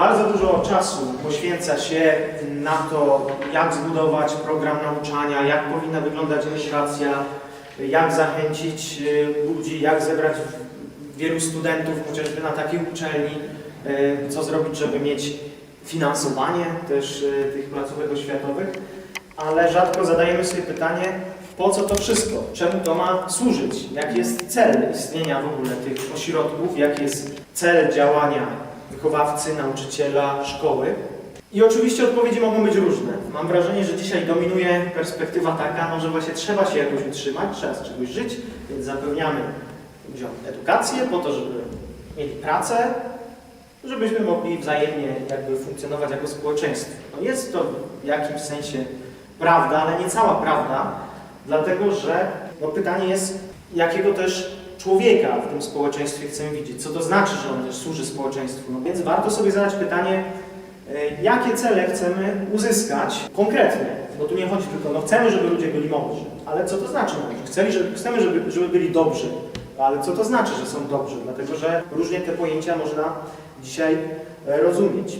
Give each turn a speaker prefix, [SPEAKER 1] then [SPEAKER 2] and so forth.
[SPEAKER 1] Bardzo dużo czasu poświęca się na to, jak zbudować program nauczania, jak powinna wyglądać edukacja, jak zachęcić y, ludzi, jak zebrać wielu studentów chociażby na takiej uczelni, y, co zrobić, żeby mieć finansowanie też y, tych placówek oświatowych, ale rzadko zadajemy sobie pytanie, po co to wszystko, czemu to ma służyć, jaki jest cel istnienia w ogóle tych ośrodków, jaki jest cel działania wychowawcy, nauczyciela, szkoły. I oczywiście odpowiedzi mogą być różne. Mam wrażenie, że dzisiaj dominuje perspektywa taka, no, że właśnie trzeba się jakoś utrzymać, trzeba z czegoś żyć, więc zapewniamy ludziom edukację po to, żeby mieli pracę, żebyśmy mogli wzajemnie jakby funkcjonować jako społeczeństwo. No jest to w jakimś sensie prawda, ale nie cała prawda, dlatego że no pytanie jest, jakiego też człowieka w tym społeczeństwie chcemy widzieć, co to znaczy, że on też służy społeczeństwu. No więc warto sobie zadać pytanie, e, jakie cele chcemy uzyskać konkretnie, bo tu nie chodzi tylko, no chcemy, żeby ludzie byli mądrzy, ale co to znaczy mądrzy? Chcemy, żeby, chcemy żeby, żeby byli dobrzy, ale co to znaczy, że są dobrzy? Dlatego, że różnie te pojęcia można dzisiaj e, rozumieć.